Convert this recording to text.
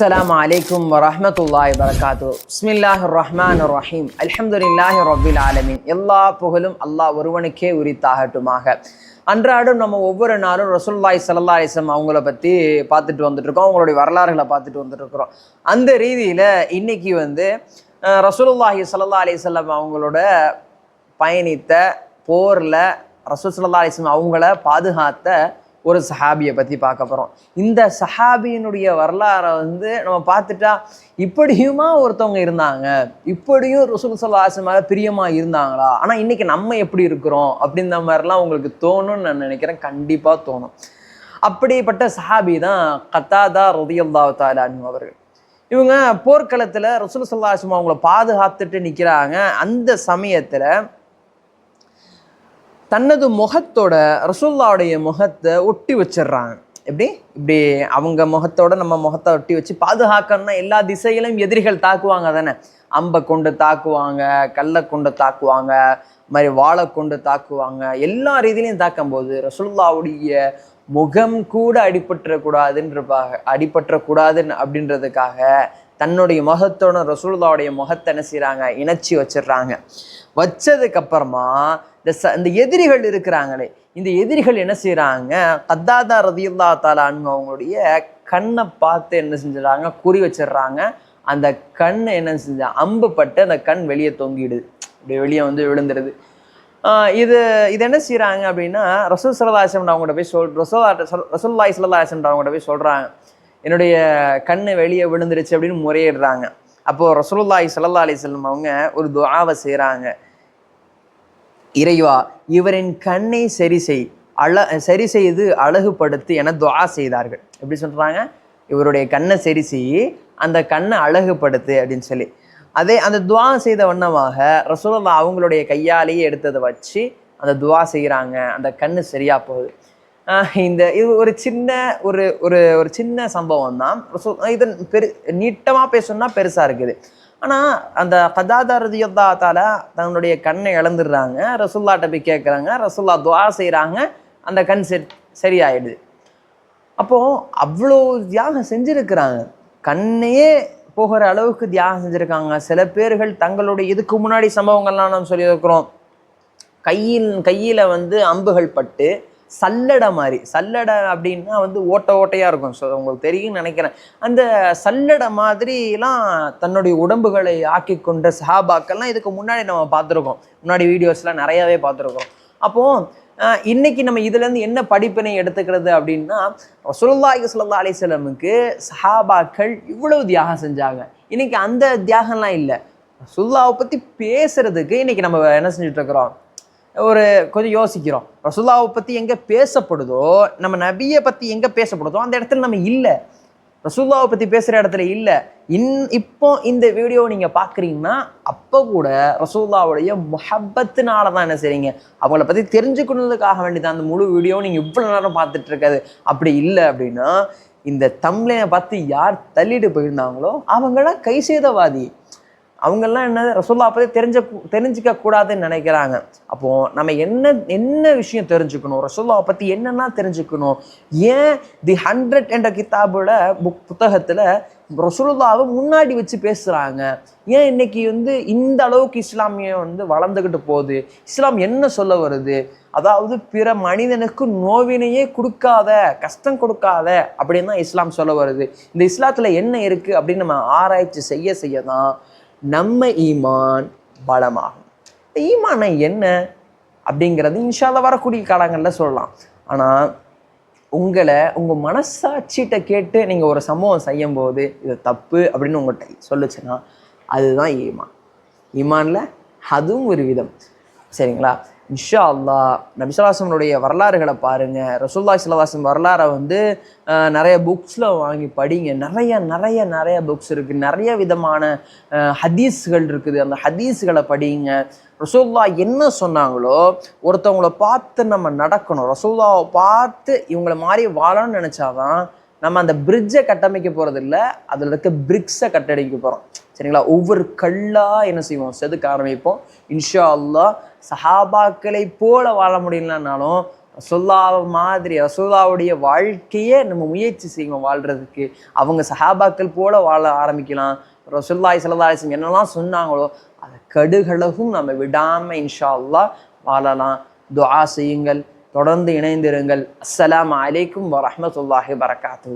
அஸ்ஸலாமு அலைக்கும் வரஹ்மத்துல்லாஹி வரகாத்து பிஸ்மில்லாஹி ரஹ்மான் ரஹீம் அல்ஹம்துலில்லாஹி ரபில் ஆலமீன் எல்லா புகழும் அல்லாஹ் ஒருவனுக்கே உரித்தாகட்டுமாக. அன்றாடம் நம்ம ஒவ்வொரு நாளும் ரசூலுல்லாஹி சல்லா அலைஹி அவங்கள பற்றி பார்த்துட்டு வந்துட்டுருக்கோம். அவங்களுடைய வரலாறுகளை பார்த்துட்டு வந்துட்டு இருக்கிறோம் அந்த ரீதியில் இன்னைக்கு வந்து ரசூலுல்லாஹி சல்லா அலைஹி அவங்களோட பயணித்த போரில் ரசூல் சல்லா அலிசம் அவங்கள பாதுகாத்த ஒரு சஹாபியை பற்றி பார்க்க போகிறோம் இந்த சஹாபியினுடைய வரலாறை வந்து நம்ம பார்த்துட்டா இப்படியுமா ஒருத்தவங்க இருந்தாங்க? இப்படியும் ருசுல் ஸல்லல்லாஹு அலைஹி பிரியமாக இருந்தாங்களா? ஆனால் இன்றைக்கி நம்ம எப்படி இருக்கிறோம்? அப்படின்ற மாதிரிலாம் உங்களுக்கு தோணும்னு நான் நினைக்கிறேன். கண்டிப்பாக தோணும். அப்படிப்பட்ட சஹாபி தான் கத்தாதா ரதியல்லாஹு தஆலா அவர்கள். இவங்க போர்க்களத்தில் ரசூல் ஸல்லல்லாஹு அவங்கள பாதுகாத்துட்டு நிற்கிறாங்க அந்த சமயத்தில் தனது முகத்தோட ரசூல்லாவுடைய முகத்தை ஒட்டி வச்சிடுறாங்க. எப்படி? இப்படி அவங்க முகத்தோட நம்ம முகத்தை ஒட்டி வச்சு பாதுகாக்கணும்னா எல்லா திசையிலும் எதிரிகள் தாக்குவாங்க தானே. அம்பை கொண்டு தாக்குவாங்க கல்லை கொண்டு தாக்குவாங்க இது மாதிரி வாழை கொண்டு தாக்குவாங்க. எல்லா ரீதியிலையும் தாக்கும்போது ரசுல்லாவுடைய முகம் கூட அடிபற்றக்கூடாதுன்றப்பாக அடிபற்றக்கூடாதுன்னு அப்படின்றதுக்காக தன்னுடைய முகத்தோட ரசூல்லாவுடைய முகத்தை என்ன செய்கிறாங்க இணைச்சி வச்சிடுறாங்க. வச்சதுக்கப்புறமா இந்த ச இந்த எதிரிகள் இருக்கிறாங்களே இந்த எதிரிகள் என்ன செய்கிறாங்க கத்தாதா ரதியுல்லா தாலான்னு அவங்களுடைய கண்ணை பார்த்து என்ன செஞ்சிடறாங்க? குறி வச்சிடுறாங்க. அந்த கண் என்ன செஞ்ச அம்பு பட்டு அந்த கண் வெளியே தொங்கிடுது. இப்படி வெளியே வந்து விழுந்துருது. இது இது என்ன செய்கிறாங்க அப்படின்னா ரசூல் சல்லாஹம் அவங்கள்ட்ட போய் சொல் ரசூல்லா ரசூல்லாய் சல்லாஹம் அவங்கள்ட்ட போய் சொல்கிறாங்க என்னுடைய கண்ணு வெளியே விழுந்துருச்சு அப்படின்னு முறையிடுறாங்க. அப்போது ரசூலுல்லாய் சல்லா அலிஸ்லம் அவங்க ஒரு துவாவை செய்கிறாங்க இறைவா இவரின் கண்ணை சரி செய் அழ சரி செய்து அழகுபடுத்தி என துவா செய்தார்கள். எப்படி சொல்கிறாங்க இவருடைய கண்ணை சரி செய் அந்த கண்ணை அழகுபடுத்து அப்படின்னு சொல்லி. அதே அந்த துவா செய்த வண்ணமாக ரசூலுல்லாஹ் அவங்களுடைய கையாலேயே எடுத்ததை வச்சு அந்த துவா செய்கிறாங்க அந்த கண்ணு சரியாக போகுது. இந்த இது ஒரு சின்ன ஒரு ஒரு ஒரு சின்ன சம்பவம் தான் ரசூல் இது பெரு நீட்டமாக பேசணும்னா பெருசாக இருக்குது. ஆனால் அந்த கதாதா தன்னுடைய கண்ணை இழந்துடுறாங்க. ரசுல்லாட்ட போய் கேட்குறாங்க ரசுல்லா துவா செய்கிறாங்க அந்த கண் சரி சரியாயிடுது. அப்போது அவ்வளோ தியாகம் செஞ்சுருக்கிறாங்க. கண்ணையே போகிற அளவுக்கு தியாகம் செஞ்சுருக்காங்க. சில பேர்கள் தங்களுடைய இதுக்கு முன்னாடி சம்பவங்கள்லாம் நம்ம சொல்லியிருக்கிறோம். கையில் கையில் வந்து அம்புகள் பட்டு சல்லடை மாதிரி. சல்லடை அப்படின்னா வந்து ஓட்ட ஓட்டையாக இருக்கும். ஸோ உங்களுக்கு தெரியும்னு நினைக்கிறேன். அந்த சல்லடை மாதிரிலாம் தன்னுடைய உடம்புகளை ஆக்கி கொண்ட சஹாபாக்கள்லாம் இதுக்கு முன்னாடி நம்ம பார்த்துருக்கோம். முன்னாடி வீடியோஸ்லாம் நிறையாவே பார்த்துருக்கோம். அப்போது இன்னைக்கு நம்ம இதுலேருந்து என்ன படிப்பினை எடுத்துக்கிறது அப்படின்னா ரசூலுல்லாஹி சுல்லா அலைஹி சஹாபாக்கள் இவ்வளவு தியாகம் செஞ்சாங்க. இன்னைக்கு அந்த தியாகம்லாம் இல்லை. சுல்லாவை பற்றி பேசுறதுக்கு இன்னைக்கு நம்ம என்ன செஞ்சுட்டு இருக்கிறோம்? ஒரு கொஞ்சம் யோசிக்கிறோம். ரசுல்லாவை பற்றி எங்கே பேசப்படுதோ நம்ம நபியை பற்றி எங்கே பேசப்படுதோ அந்த இடத்துல நம்ம இல்லை. ரசூல்லாவை பற்றி பேசுகிற இடத்துல இல்லை. இன் இப்போ இந்த வீடியோ நீங்கள் பார்க்குறீங்கன்னா அப்போ கூட ரசூல்லாவுடைய முஹப்பத்தினால தான் என்ன செய்றீங்க? அவங்கள பற்றி தெரிஞ்சுக்கணுன்றதுக்காக வேண்டி தான் அந்த முழு வீடியோ நீங்கள் இவ்வளோ நேரம் பார்த்துட்டு இருக்காது அப்படி இல்லை அப்படின்னா இந்த தமிழனை பார்த்து யார் தள்ளிட்டு போயிருந்தாங்களோ அவங்களாம் கை செய்தவாதி அவங்கெல்லாம் என்ன ரசோல்லா பற்றி தெரிஞ்ச தெரிஞ்சிக்க கூடாதுன்னு நினைக்கிறாங்க. அப்போது நம்ம என்ன என்ன விஷயம் தெரிஞ்சுக்கணும்? ரசோல்லாவை பற்றி என்னென்ன தெரிஞ்சுக்கணும்? ஏன் தி ஹண்ட்ரட் என்ற கித்தாபோட புக் புத்தகத்தில் ரசூலுல்லாவை முன்னாடி வச்சு பேசுகிறாங்க ஏன் இன்னைக்கு வந்து இந்த அளவுக்கு இஸ்லாமியம் வந்து வளர்ந்துக்கிட்டு போகுது? இஸ்லாம் என்ன சொல்ல வருது? அதாவது பிற மனிதனுக்கு நோவினையே கொடுக்காத கஷ்டம் கொடுக்காத அப்படின்னு தான் இஸ்லாம் சொல்ல வருது. இந்த இஸ்லாத்தில் என்ன இருக்குது அப்படின்னு நம்ம ஆராய்ச்சி செய்ய செய்ய தான் நம்ம ஈமான் பலமாகும். இந்த ஈமானை என்ன அப்படிங்கிறது இன்ஷால வரக்கூடிய காலங்களில் சொல்லலாம். ஆனால் உங்களை உங்கள் மனசாட்சிகிட்ட கேட்டு நீங்கள் ஒரு சம்பவம் செய்யும்போது இது தப்பு அப்படின்னு உங்கள்கிட்ட சொல்லுச்சுன்னா அதுதான் ஈமான். ஈமானில் அதுவும் ஒரு விதம். சரிங்களா? இன்ஷா அல்லா நபிசலாசனுடைய வரலாறுகளை பாருங்கள் ரசூல்லா சிலவாசன் வரலாறை வந்து நிறைய புக்ஸில் வாங்கி படிங்க. நிறைய நிறைய நிறைய புக்ஸ் இருக்குது நிறைய விதமான ஹதீஸ்கள் இருக்குது. அந்த ஹதீஸ்களை படிங்க. ரசூல்லா என்ன சொன்னாங்களோ ஒருத்தவங்களை பார்த்து நம்ம நடக்கணும். ரசூல்லாவை பார்த்து இவங்களை மாதிரி வாழணும்னு நினச்சாதான் நம்ம அந்த பிரிட்ஜை கட்டமைக்க போகிறது இல்லை அதில் இருக்க பிரிக்ஸை கட்டடிக்க போகிறோம் சரிங்களா? ஒவ்வொரு கல்லாக என்ன செய்வோம்? செதுக்க ஆரம்பிப்போம். இன்ஷா அல்லா சஹாபாக்களை போல வாழ முடியலனாலும் ரசோல்லாவை மாதிரி ரசோல்லாவுடைய வாழ்க்கையே நம்ம முயற்சி செய்வோம் வாழ்கிறதுக்கு அவங்க சஹாபாக்கள் போல வாழ ஆரம்பிக்கலாம். ரசுல்லாய் சல்லாஹம் என்னெல்லாம் சொன்னாங்களோ அதை கடுகளவும் நம்ம விடாமல் இன்ஷா அல்லா வாழலாம். துஆ செய்யுங்கள். தொடர்ந்து இணைந்திருங்கள். அஸ்லாம் அலைக்கும் வரமத்துல்லாஹி வரகாத்து